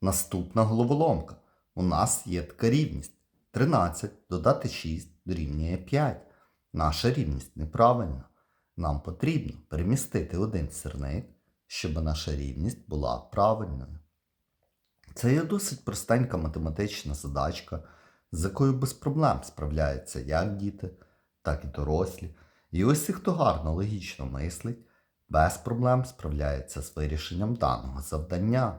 Наступна головоломка. У нас є така рівність. 13 додати 6 дорівнює 5. Наша рівність неправильна. Нам потрібно перемістити один сірник, щоб наша рівність була правильною. Це є досить простенька математична задачка, з якою без проблем справляються як діти, так і дорослі. І ось ті, хто гарно логічно мислить, без проблем справляється з вирішенням даного завдання.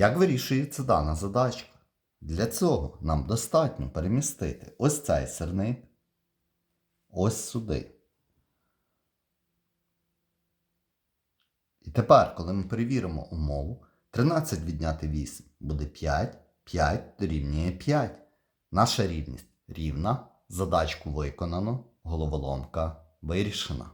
Як вирішується дана задачка? Для цього нам достатньо перемістити ось цей сирник ось сюди. І тепер, коли ми перевіримо умову, 13 відняти 8 буде 5, 5 дорівнює 5. Наша рівність рівна, задачку виконано, головоломка вирішена.